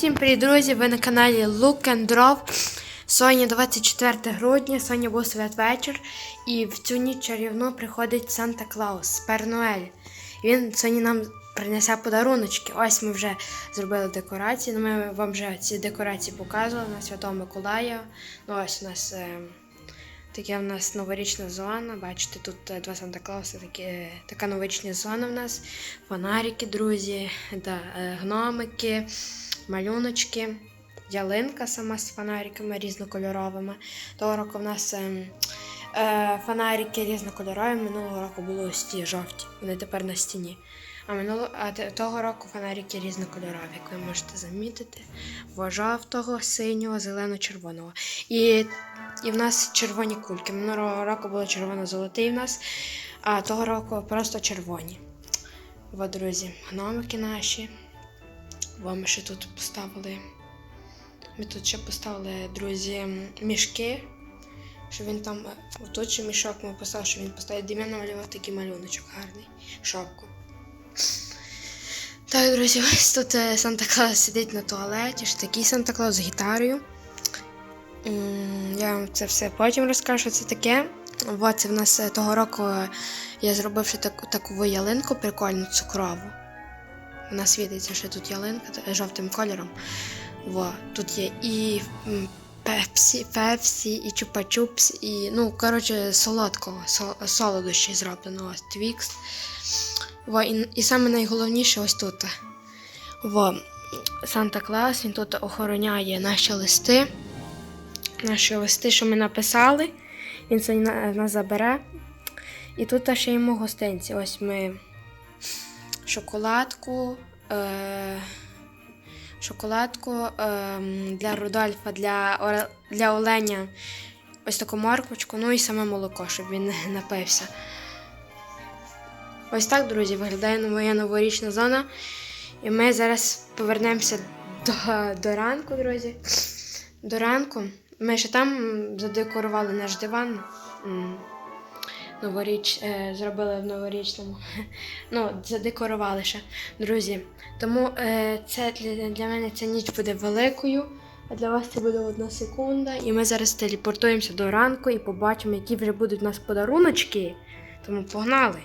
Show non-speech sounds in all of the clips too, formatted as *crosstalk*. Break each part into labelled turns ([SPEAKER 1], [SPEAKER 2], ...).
[SPEAKER 1] Всім привіт, друзі! Ви на каналі Look and Draw. Сьогодні 24 грудня, сьогодні був святвечір, і в цю ніч чарівну приходить Санта Клаус, Пер Ноель. Він сьогодні нам принесе подаруночки. Ось ми вже зробили декорації. Ну, Ми вам вже ці декорації показували на Святого Миколая. Ну, ось у нас е, таке в нас новорічна зона. Бачите, тут е, два Санта Клауса, такі, е, така новорічна зона в нас. Фонарики, друзі, да, е, гномики, малюночки, ялинка сама з фонариками різнокольоровими. Того року в нас е, е, фонарики різнокольорові, минулого року були ось ті жовті. Вони тепер на стіні. А минуло, а того року фонарики різнокольорові, як ви можете замітити. Бо жовтого, синього, зелено-червоного. І, і в нас червоні кульки. Минулого року було червоно-золотий в нас, а того року просто червоні. От, друзі, гномики наші. Бо ми ще тут поставили. Ми тут ще поставили, друзі, мішки. Що він там. Тут ще мішок ми поставили, що він поставив. Дем'ян намалював такий малюночок гарний. Шапку. Так, друзі, *laughs* ось тут е, Санта Клаус сидить на туалеті, ж такий Санта Клаус з гітарою. Я вам це все потім розкажу, що це таке. От це в нас е, того року е, я зробив ще таку, таку ялинку прикольну цукрову. Вона світиться ще тут ялинка жовтим кольором. Во, тут є і пепсі, пепсі, і чупа-чупс, і, ну, коротше, солодкого, солодощі зроблено, ось твікс. Во, і, і саме найголовніше ось тут. Во, Санта Клаус, він тут охороняє наші листи. Наші листи, що ми написали. Він це нас забере. І тут ще йому гостинці. Ось ми шоколадку. Е- шоколадку ем, для Рудольфа, для, для Оленя ось таку морквочку, ну і саме молоко, щоб він напився. Ось так, друзі, виглядає моя новорічна зона. І ми зараз повернемося до, до ранку, друзі. До ранку. Ми ще там задекорували наш диван. Новоріч, е, зробили в новорічному. *laughs* Ну, задекорували ще, друзі. Тому е, це для, для мене ця ніч буде великою, а для вас це буде одна секунда. І ми зараз телепортуємося до ранку і побачимо, які вже будуть у нас подаруночки. Тому погнали!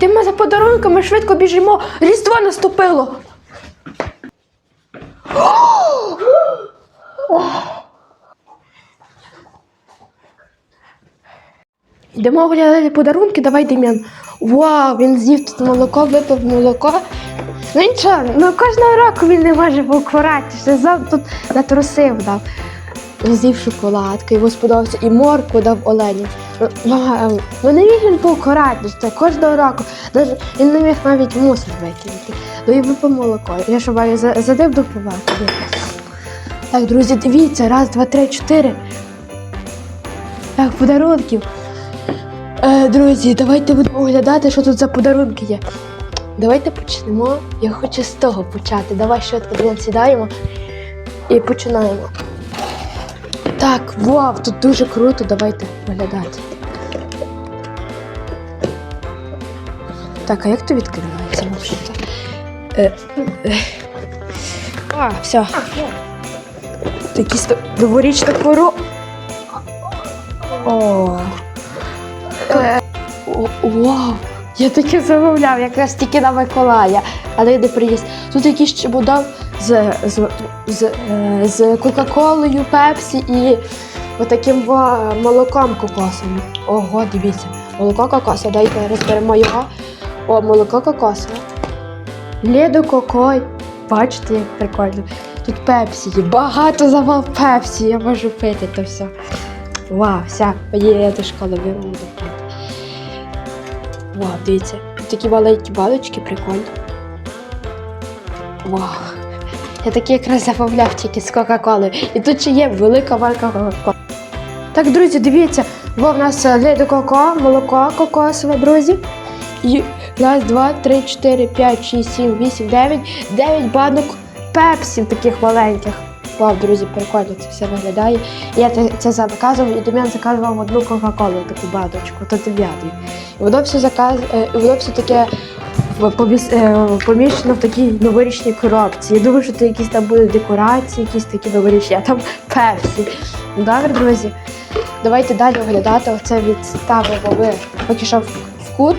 [SPEAKER 1] Йдемо за подарунками, швидко біжимо. Різдво наступило. Йдемо оглядати подарунки, давай, Дем'ян. Вау, він з'їв тут молоко, випив молоко. Ну нічого, ну кожного року він не може покоратися. Зав тут натрусив дав. З'їв шоколадку, йому сподобався і морку дав Олені. Ну не міг він покоратися кожного року. Даже він не міг навіть мусор викинути. Ну і випив молоко. Я що маю за- задив допивати. Так, друзі, дивіться, раз, два, три, чотири. Так, подарунків. Е, друзі, давайте будемо оглядати, що тут за подарунки є. Давайте почнемо. Я хочу з того почати. Давай швидко Дрон, сідаємо і починаємо. Так, вау, тут дуже круто, давайте оглядати. Так, а як то відкривається взагалі? Е, е. А, все. Такі сто... новорічна пору. О. Е, вау.
[SPEAKER 2] Я таке замовляв, якраз тільки на Миколая, але не приїзд. Тут якийсь чебудов з, з, з, е, з Кока-Колою, Пепсі і отаким молоком кокосовим. Ого, дивіться, молоко кокосове. Дайте розберемо його. О, молоко кокосове. Ледо кокой. Бачите, як прикольно. Тут пепсі є. Багато замов пепсі. Я можу пити то все. Вау, все, я до школи беру буду пити. Вау, дивіться. Такі маленькі баночки, прикольно. Вау. Я такі якраз замовляв тільки з Кока-Коли. І тут ще є велика варка Кока-Коли. Так, друзі, дивіться, во в нас е, ледо коко, молоко кокосове, друзі. І раз, два, три, чотири, п'ять, шість, сім, вісім, дев'ять. Дев'ять банок пепсів таких маленьких. Вау, друзі, прикольно це все виглядає. Я це, заказував, і Дем'ян заказував одну Кока-Колу, таку баночку, то Дем'яний. І воно все заказ, е, і воно все таке в- е, поміщено в такій новорічній коробці. Я думаю, що це якісь там будуть декорації, якісь такі новорічні, а там пепсі. Ну, Добре, друзі. Давайте далі оглядати. Оце відставимо ми поки що в кут.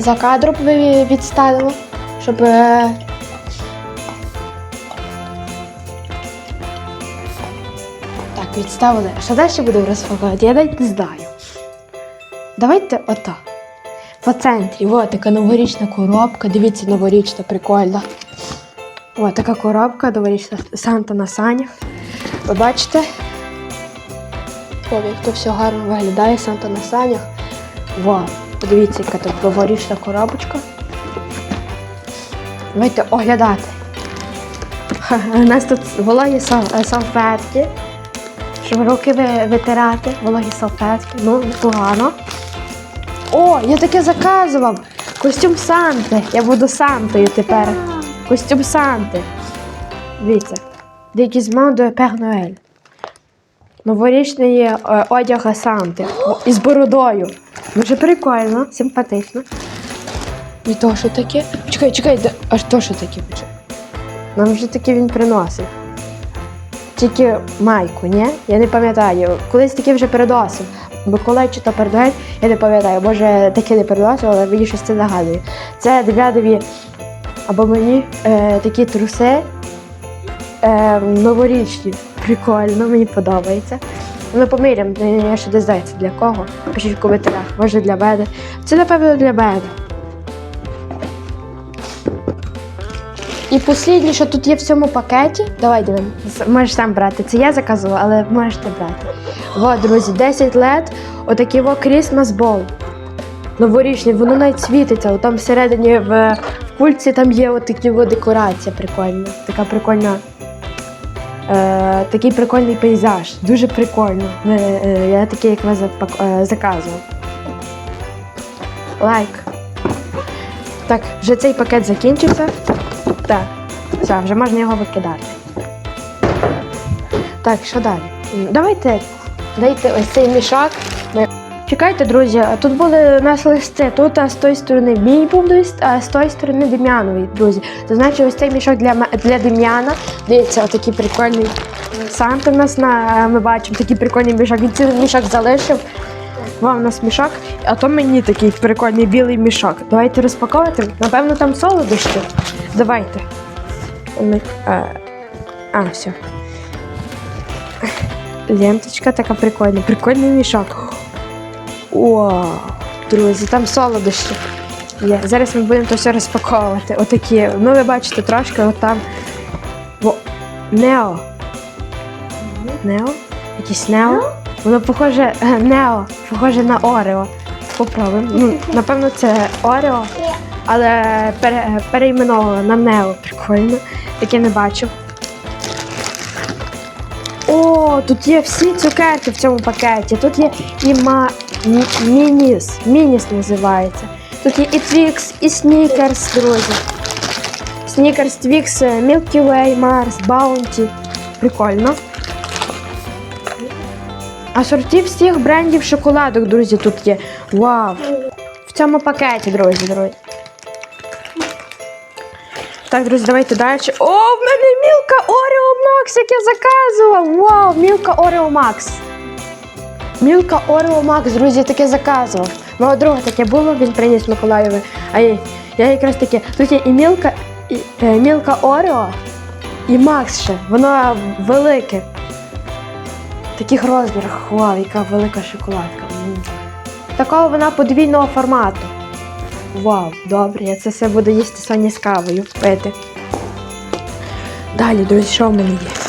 [SPEAKER 2] За кадром ви відставимо, щоб. е, Так, відставили. Що далі будемо розпаковувати? Я навіть не знаю. Давайте отак. По центрі. О, така новорічна коробка. Дивіться, новорічна, прикольна. О, така коробка, новорічна Санта на санях. Ви бачите? О, як то все гарно виглядає, Санта на санях. Вау, подивіться, яка тут новорічна коробочка. Давайте оглядати. У нас тут вологі е, салфетки, щоб руки витирати, вологі салфетки. Ну, непогано. О, я таке заказував. Костюм Санти. Я буду Сантою тепер. Костюм Санти. Дивіться. Déguisement de Père Noël. Новорічний е, одяг Санти. Із бородою. Дуже прикольно, симпатично. І то, що таке? Чекай, чекай, де- аж то, що таке? Нам вже таке він приносив. Тільки майку, ні? Я не пам'ятаю. Колись таке вже передосив. Миколай чи то передає, я не пам'ятаю. Може таке не передосив, але мені щось це нагадує. Це дев'ядові або мені е, такі труси е, новорічні. Прикольно, мені подобається. Ми поміряємо, я ще не знаю, для кого. Пишіть в коментарях, може для мене. Це, напевно, для мене. І посліднє, що тут є в цьому пакеті. Давай, Диван, можеш сам брати. Це я заказувала, але можете брати. От, друзі, 10 лет, отакий во Christmas Ball. Новорічний, воно навіть світиться. Там всередині в, в кульці там є отакі декорація прикольна. Така прикольна. Е, такий прикольний пейзаж. Дуже прикольно. Е, е, я такий, як запак- е, заказував. Лайк. Так, вже цей пакет закінчився. Так, все, вже можна його викидати. Так, що далі? Давайте дайте ось цей мішок. Чекайте, друзі, тут були у нас листи. Тут а з тої сторони мій був лист, а з тої сторони Дем'яновий, друзі. То значить, ось цей мішок для, для Дем'яна. Дивіться, отакий прикольний Санта в нас на ми бачимо такий прикольний мішок. Він цей мішок залишив. Вам у нас мішок, а то мені такий прикольний білий мішок. Давайте розпаковувати. Напевно, там солодощі. Давайте. Ми- А, а все. Ленточка така прикольна. Прикольний мішок. Вау, друзі, там солодощі. Є. Зараз ми будемо то все розпаковувати. Отакі. Ну, ви бачите трошки, от там. Нео. Нео? Якийсь Нео? Воно похоже е, Нео, похоже на Орео. Попробуємо. Ну, напевно, це Орео, але пере, перейменовано на Нео. Прикольно. Таке не бачив. О, тут є всі цукерки в цьому пакеті. Тут є і ма... мі- Мініс. Мініс називається. Тут є і Твікс, і Снікерс, друзі. Снікерс, Твікс, Milky Way, Марс, Баунті. Прикольно. Асорті всіх брендів шоколадок, друзі, тут є. Вау! В цьому пакеті, друзі, друзі. Так, друзі, давайте далі. О, в мене Мілка Орео Макс, як я заказував! Вау, Мілка Орео Макс. Мілка Орео Макс, друзі, таке заказував. Мого друга таке було, він приніс Миколаєві. А я, якраз таке. Тут є і Мілка, і, е, Мілка Орео, і Макс ще. Воно велике. Таких розмірах. Вау, яка велика шоколадка. Такого вона подвійного формату. Вау, добре, я це все буду їсти сьогодні з кавою пити. Далі, друзі, що в мене є?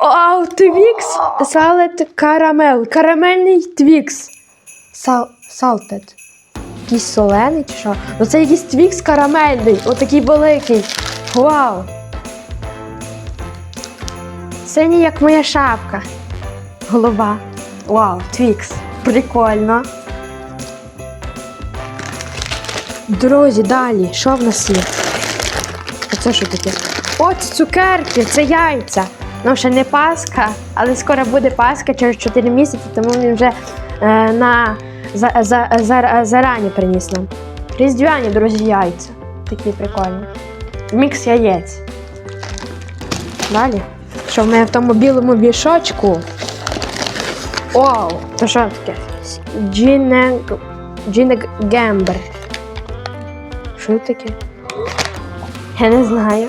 [SPEAKER 2] Оу, твікс салет карамел. Карамельний твікс. Сал, салтед. Якийсь солений чи що? Ну це якийсь твікс карамельний, отакий великий. Вау. Синій, як моя шапка. Голова. Вау, твікс. Прикольно. Друзі, далі, що в нас є? А це що таке? О, це цукерки, це яйця. Ну, ще не Пасха, але скоро буде Пасха через 4 місяці, тому він вже е, на за, за, за, зарані приніс нам. Різдвяні, друзі, яйця. Такі прикольні. Мікс яєць. Далі. Що в мене в тому білому вішочку? Оу, то що таке? Джінег Гембер. Що таке? Я не знаю.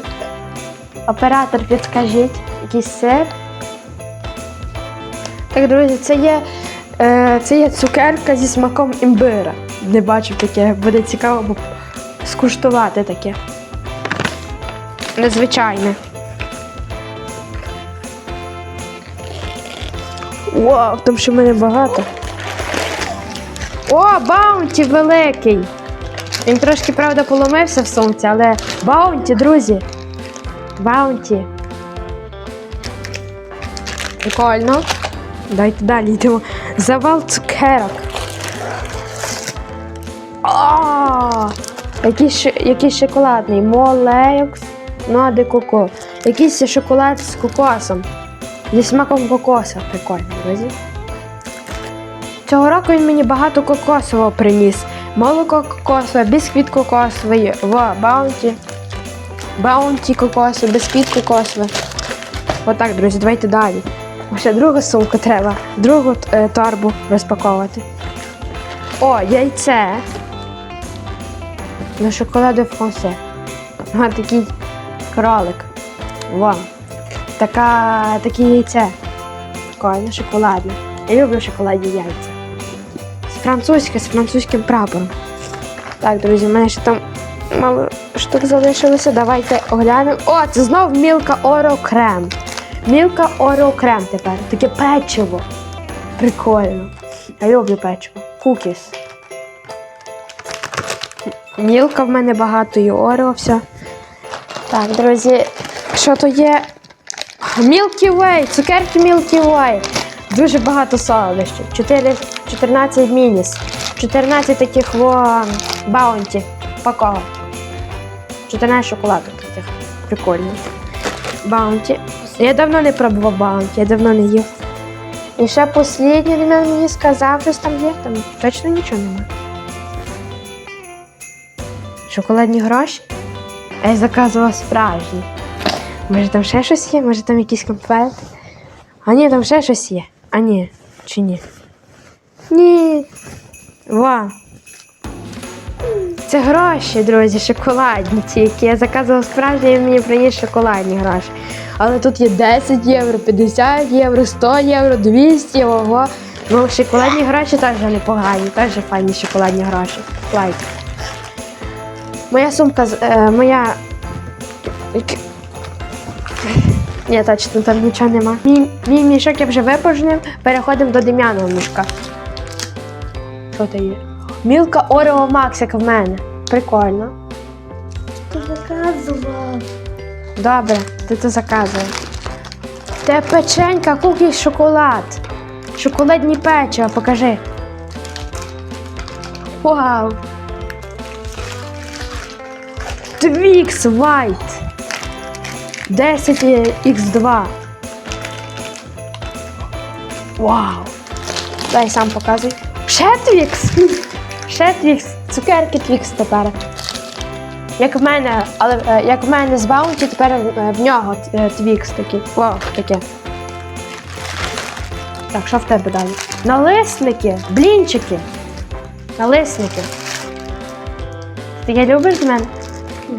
[SPEAKER 2] Оператор, підскажіть, сир. Так, друзі, це є, е, це є цукерка зі смаком імбира. Не бачив таке, буде цікаво скуштувати таке. Незвичайне. Вау, там ще в мене багато. О, баунті великий! Він трошки, правда, поломився в сонці, але баунті, друзі. Баунті. Прикольно. Давайте далі йдемо. Завал цукерок. А, який, ш- який шоколадний. Молекс. Ну, де коко. Якийсь шоколад з кокосом. Зі смаком кокоса. Прикольно, друзі. Цього року він мені багато кокосового приніс. Молоко кокосове, бісквіт кокосовий, в баунті. Баунті кокосове, бісквіт кокосовий. Отак, друзі, давайте далі. Ще другу сумку треба, другу е, торбу розпаковувати. О, яйце. На шоколаде франсе. А, такий кролик. Вау. Така, таке яйце. Прикольно, шоколадне. Я люблю шоколадні яйця. З французьке, з французьким прапором. Так, друзі, в мене ще там мало штук залишилося. Давайте оглянемо. О, це знов мілка Орео крем. Мілка Орео крем тепер. Таке печиво. Прикольно. Я люблю печиво. Кукіс. Мілка в мене багато і Орео все. Так, друзі, що то є? Milky Way, цукерки Milky Way. Дуже багато солодощів. 4, 14 мініс. 14 таких во баунті. Пакова. 14 шоколадок таких. Прикольно. Баунті. Я давно не пробував баунті, я давно не їв. І ще останнє він мені сказав, що там є. Там точно нічого немає. Шоколадні гроші? А я заказував справжні. Може там ще щось є? Може там якісь конфети? А ні, там ще щось є. А ні, чи ні? Ні. Ва. Це гроші, друзі, шоколадні ці, які я заказував справжні, і мені приніс шоколадні гроші. Але тут є 10 євро, 50 євро, 100 євро, 200, ого. Ну, шоколадні гроші теж непогані, теж файні шоколадні гроші. Лайк. Моя сумка, з- е, моя ні, точно, там нічого нема. Мій, мій мішок я вже випорожнив, переходимо до Дем'яного мішка. Що це є? Мілка Орео Макс, як в мене. Прикольно.
[SPEAKER 3] Ти заказував.
[SPEAKER 2] Добре, ти це заказуєш. Те печенька, кукі, шоколад. Шоколадні печива, покажи. Вау. Твікс White. 10 Х2. Вау. Дай сам показуй. Ще Твікс. Ще Твікс. Цукерки Твікс тепер. Як в мене, але е, як в мене з Баунті, тепер е, в нього е, твікс такий. Вау, таке. Так, що в тебе далі? Налисники, блінчики. Налисники. Ти таке любиш з мене?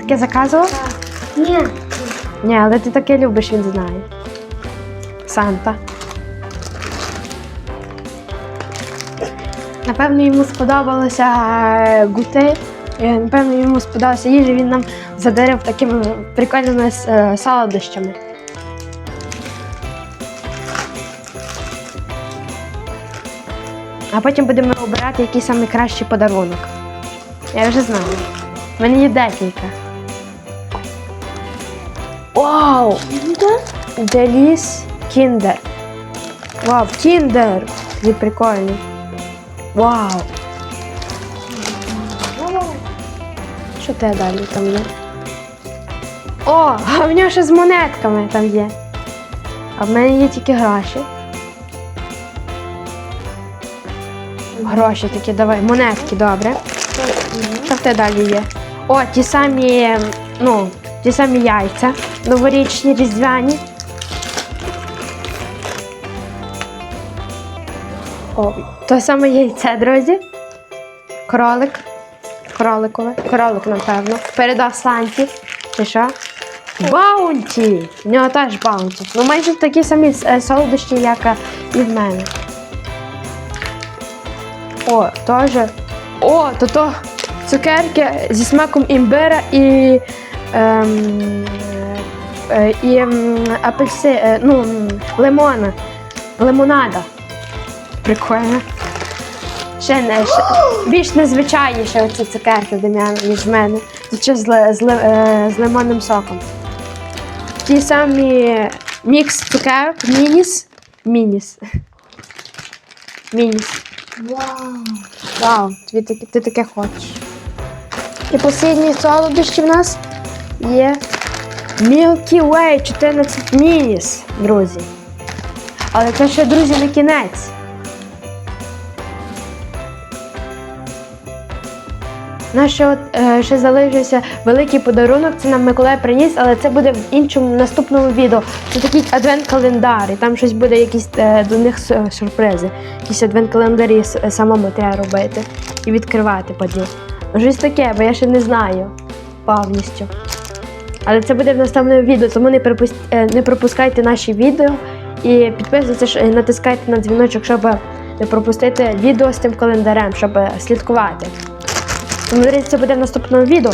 [SPEAKER 2] Таке заказував?
[SPEAKER 3] Ні.
[SPEAKER 2] Ні, але ти таке любиш, він знає. Санта. Напевно, йому сподобалося гути. Е, Напевно, йому сподобалася їжа, він нам задарив такими прикольними е, солодощами. А потім будемо обирати, який найкращий подарунок. Я вже знаю. В мене є декілька. Вау! Деліс Кіндер. Вау, Кіндер! Він прикольний. Вау! Що те далі там є? О, а в нього ще з монетками там є. А в мене є тільки гроші. Гроші такі, давай, монетки, добре. Що в те далі є? О, ті самі, ну, ті самі яйця. Новорічні, різдвяні. О, то саме яйце, друзі. Кролик. Кроликове. Кролик, напевно. Передав Санті. Чи що? Баунті! В нього теж баунті. Ну, майже такі самі е, солодощі, як е, і в мене. О, теж. О, то то цукерки зі смаком імбира і. Ем, е, і ем, апельси, е, ну, лимона. Лимонада. Прикольно. Ще не ще, більш незвичайніше оці цукерки Дем'яна, ніж в мене. Тут ще з, з, е, з лимонним соком. Ті самі мікс цукерок, мініс. Мініс. Мініс.
[SPEAKER 3] Вау.
[SPEAKER 2] Вау, тобі таке, ти таке хочеш. І останні солодощі в нас є Milky Way 14 Мініс, друзі. Але це ще, друзі, не кінець. У нас ще, е, ще залишився великий подарунок. Це нам Миколай приніс, але це буде в іншому наступному відео. Це такий адвент-календар, і там щось буде якісь е, до них сюрпризи. Якісь адвент-календарі е, самому треба робити і відкривати потім. Щось таке, бо я ще не знаю повністю. Але це буде в наступному відео, тому не, е, не пропускайте наші відео і підписуйтесь, е, натискайте на дзвіночок, щоб не пропустити відео з тим календарем, щоб е, слідкувати. Тому, це буде в наступному відео.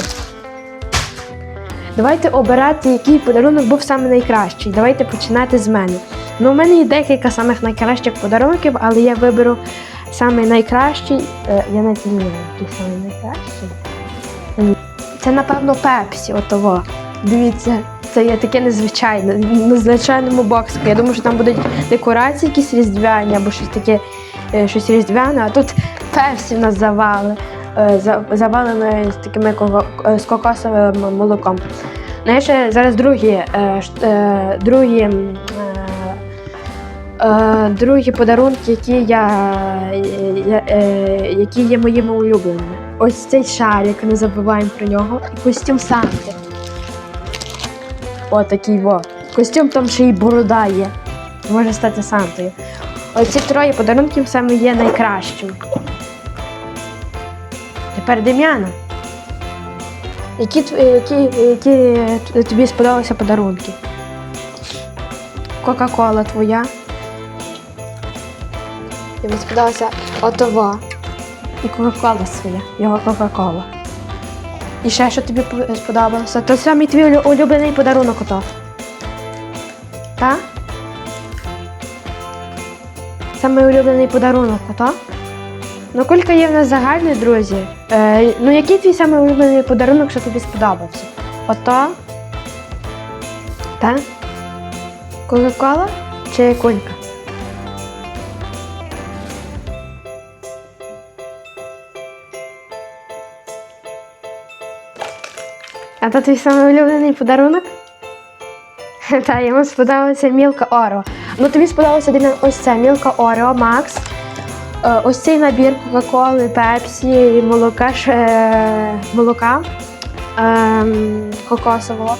[SPEAKER 2] Давайте обирати, який подарунок був саме найкращий. Давайте починати з мене. Ну, у мене є декілька самих найкращих подарунків, але я виберу саме найкращий. Е, я навіть не знаю, який саме найкращий. Це, напевно, Пепсі, отого. Дивіться, це є таке незвичайне, на звичайному боксі. Я думаю, що там будуть декорації якісь різдвяні або щось таке, е, щось різдвяне, а тут Пепсі в нас завали. Е, за- Завалене з такими е, з кокосовим молоком. Я ще зараз другі, е, е, другі, е, е, другі подарунки, які я, е, які є моїми улюбленими. Ось цей шарик, не забуваємо про нього. І костюм Санти. О, такий во. Костюм там ще й борода є. Може стати Сантою. Оці троє подарунків саме є найкращими. Тепер Дем'яна. Які, які, які тобі сподобалися подарунки? Кока-кола твоя. Тобі сподобалася отова. І Кока-кола своя, його Кока-кола. І ще що тобі сподобалося? То самий твій улюблений подарунок ото. Так? Самий улюблений подарунок ото? Ну, кілька є в нас загальний, друзі. Е, ну, який твій самий улюблений подарунок, що тобі сподобався? Ото? Так? Кока-кола чи кулька? А то твій самий улюблений подарунок? *laughs* Та, йому сподобалася Мілка Орео. Ну тобі сподобалося ось це Мілка Орео Макс. Е, Ось цей набір Кока-Коли, Пепсі, і молока, е, молока ем, кокосового.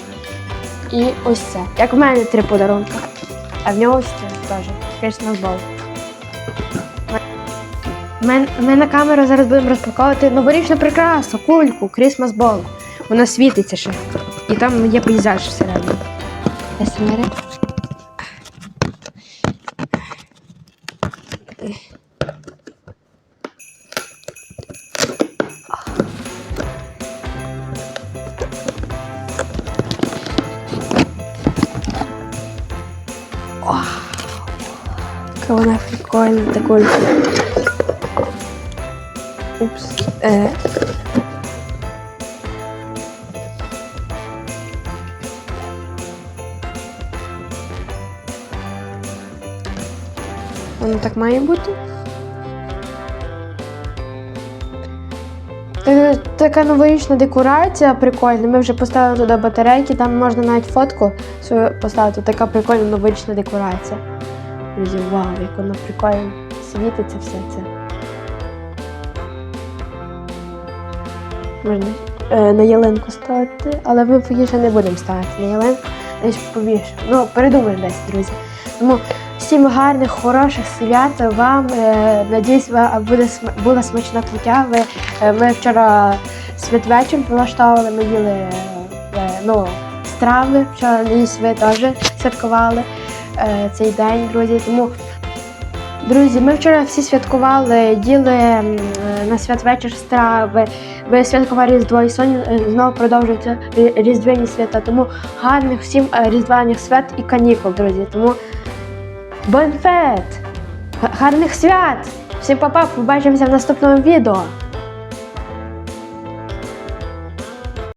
[SPEAKER 2] І ось це. Як в мене три подарунки. А в нього ось це теж. Кришна бол. Ми, ми на камеру зараз будемо розпаковувати новорічну прикрасу, кульку, Christmas Ball. Вона світиться ще. І там є пейзаж всередині. Яка вона прикольна, та кулька. Упс. Е. Воно так має бути. Така новорічна декорація прикольна. Ми вже поставили туди батарейки, там можна навіть фотку свою поставити. Така прикольна новорічна декорація. Друзі, вау, як воно прикольно світиться все це. Можна е, на ялинку ставити, але ми поки не будемо ставити на ялинку, десь побільше. Ну, передумаємо десь, друзі. Тому всім гарних, хороших свят вам. Е, надіюсь, ва- буде була смачна куття. Ви, е, ми вчора святвечір влаштовували, ми їли е, е, ну, страви. Вчора надіюсь, ви теж святкували цей день, друзі. Тому, друзі, ми вчора всі святкували, м, е, на святвечір страви. Ви святкували Різдво і сьогодні е, знову продовжуються різдвяні свята. Тому гарних всім е, різдвяних свят і канікул, друзі. Тому бонфет! Гарних свят! Всім па-па, побачимося в наступному відео.